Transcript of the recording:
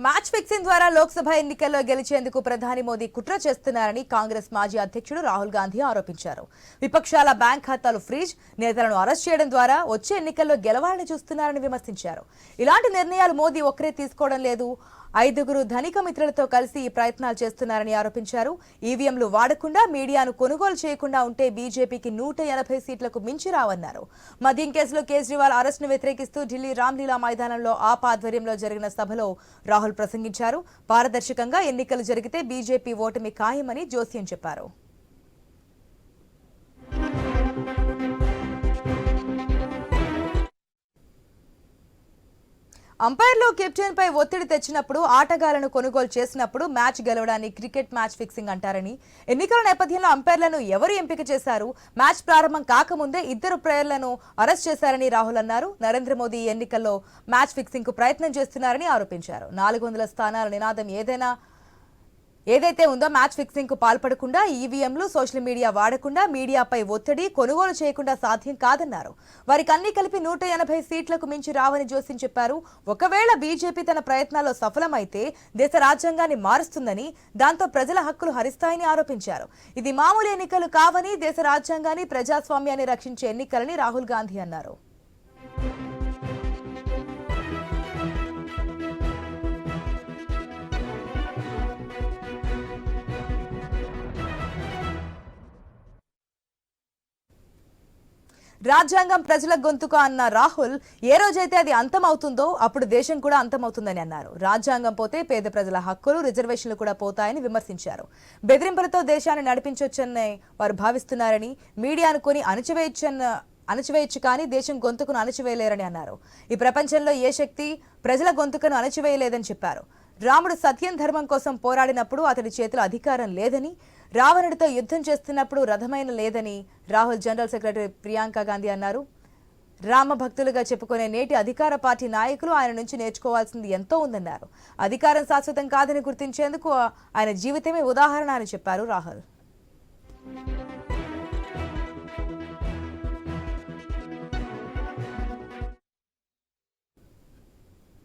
Match fixing ద్వారా లోక్సభ ఎన్నికల్లో గెలిచేందుకు ప్రధాని మోదీ కుట్ర చేస్తున్నారని కాంగ్రెస్ మాజీ అధ్యక్షుడు రాహుల్ గాంధీ ఆరోపించారు. విపక్షాల బ్యాంక్ ఖాతాలు ఫ్రీజ్ నేతలను అరెస్ట్ చేయడం ద్వారా వచ్చే ఎన్నికల్లో గెలవాలని చూస్తున్నారని విమర్శించారు. ఇలాంటి నిర్ణయాలు మోదీ ఒక్కరే తీసుకోవడం లేదు. ఐదుగురు ధనిక మిత్రులతో కలిసి ఈ ప్రయత్నాలు చేస్తున్నారని ఆరోపించారు. ఈవీఎంలు వాడకుండా మీడియాను కొనుగోలు చేయకుండా ఉంటే బీజేపీకి నూట ఎనభై సీట్లకు మించి రావన్నారు. మద్యం కేసులో కేజ్రీవాల్ అరెస్టును వ్యతిరేకిస్తూ ఢిల్లీ రామ్లీలా మైదానంలో ఆప్ ఆధ్వర్యంలో జరిగిన సభలో రాహుల్ ప్రసంగించారు. పారదర్శకంగా ఎన్నికలు జరిగితే బీజేపీ ఓటమి ఖాయమని జోస్యం చెప్పారు. అంపైర్లు కెప్టెన్ పై ఒత్తిడి తెచ్చినప్పుడు ఆటగాళ్ళను కొనుగోలు చేసినప్పుడు మ్యాచ్ గెలవడాన్ని క్రికెట్ మ్యాచ్ ఫిక్సింగ్ అంటారని. ఎన్నికల నేపథ్యంలో అంపైర్లను ఎవరు ఎంపిక చేశారు? మ్యాచ్ ప్రారంభం కాకముందే ఇద్దరు ప్లేయర్లను అరెస్ట్ చేశారని రాహుల్ అన్నారు. నరేంద్ర మోదీ ఎన్నికల్లో మ్యాచ్ ఫిక్సింగ్కు ప్రయత్నం చేస్తున్నారని ఆరోపించారు. నాలుగు వందల స్థానాల నినాదం ఏదైనా ఏదైతే ఉందో మ్యాచ్ ఫిక్సింగ్కు పాల్పడకుండా ఈవీఎంలు సోషల్ మీడియా వాడకుండా మీడియాపై ఒత్తిడి కొనుగోలు చేయకుండా సాధ్యం కాదన్నారు. వారికి అన్ని కలిపి నూట ఎనభై సీట్లకు మించి రావని జోసిన్ చెప్పారు. ఒకవేళ బీజేపీ తన ప్రయత్నాల్లో సఫలమైతే దేశ రాజ్యాంగాన్ని మారుస్తుందని దాంతో ప్రజల హక్కులు హరిస్తాయని ఆరోపించారు. ఇది మామూలు ఎన్నికలు కావని దేశ రాజ్యాంగాన్ని ప్రజాస్వామ్యాన్ని రక్షించే ఎన్నికలని రాహుల్ గాంధీ అన్నారు. రాజ్యాంగం ప్రజల గొంతుక అన్న రాహుల్ ఏ రోజైతే అది అంతమవుతుందో అప్పుడు దేశం కూడా అంతమవుతుందని అన్నారు. రాజ్యాంగం పోతే పేద ప్రజల హక్కులు రిజర్వేషన్లు కూడా పోతాయని విమర్శించారు. బెదిరింపులతో దేశాన్ని నడిపించొచ్చని వారు భావిస్తున్నారని మీడియాను కొని అణచివేయొచ్చన్న అణచివేయచ్చు కానీ దేశం గొంతుకును అణచివేయలేరని అన్నారు. ఈ ప్రపంచంలో ఏ శక్తి ప్రజల గొంతుకను అణచివేయలేదని చెప్పారు. రాముడు సత్యం ధర్మం కోసం పోరాడినప్పుడు అతడి చేతిలో అధికారం లేదని రావణుడితో యుద్ధం చేస్తున్నప్పుడు రథమైన లేదని రాహుల్ జనరల్ సెక్రటరీ ప్రియాంక గాంధీ అన్నారు. రామ భక్తులుగా చెప్పుకునే నేటి అధికార పార్టీ నాయకులు ఆయన నుంచి నేర్చుకోవాల్సింది ఎంతో ఉందన్నారు. అధికారం శాశ్వతం కాదని గుర్తించేందుకు ఆయన జీవితమే ఉదాహరణ అని చెప్పారు రాహుల్.